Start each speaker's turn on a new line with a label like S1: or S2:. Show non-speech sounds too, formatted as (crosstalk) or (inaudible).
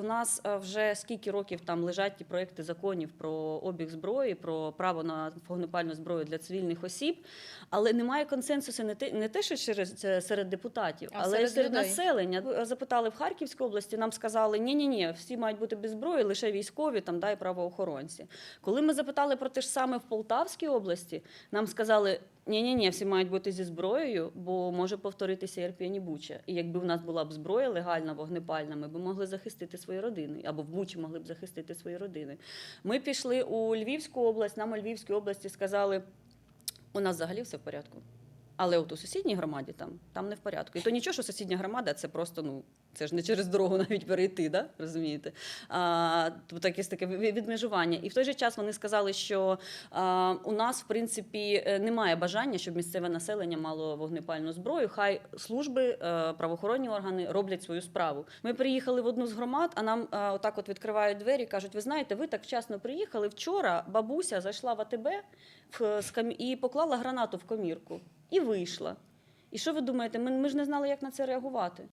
S1: У нас е, вже скільки років там лежать ті проекти законів про обіг зброї, про право на вогнепальну зброю для цивільних осіб, але немає консенсусу не те, не те, що через серед депутатів,
S2: А
S1: але
S2: серед
S1: серед населення. Запитали в Харківській області, нам сказали, ні, ні, ні, всі мають бути без зброї, лише військові там да, і правоохоронці. Коли ми запитали про те ж саме в Полтавській області, нам сказали. Ні, ні, ні, всі мають бути зі зброєю, бо може повторитися Ірпінь Буча. І якби в нас була б зброя легальна, вогнепальна, ми б могли захистити свої родини, або в Бучі могли б захистити свої родини. Ми пішли у Львівську область, нам у Львівській області сказали, у нас взагалі все в порядку. Але от у сусідній громаді там, там не в порядку. І то нічого, що сусідня громада це просто ну. Це ж не через дорогу (laughs) навіть перейти, да? розумієте? А, тобто якесь таке відмежування. І в той же час вони сказали, що а, у нас, в принципі, е, немає бажання, щоб місцеве населення мало вогнепальну зброю. Хай служби, е, правоохоронні органи роблять свою справу. Ми приїхали в одну з громад, а нам е, отак от відкривають двері і кажуть: ви знаєте, ви так вчасно приїхали. Вчора бабуся зайшла в АТБ в, і поклала гранату в комірку і вийшла. І що ви думаєте? Ми, ми ж не знали, як на це реагувати.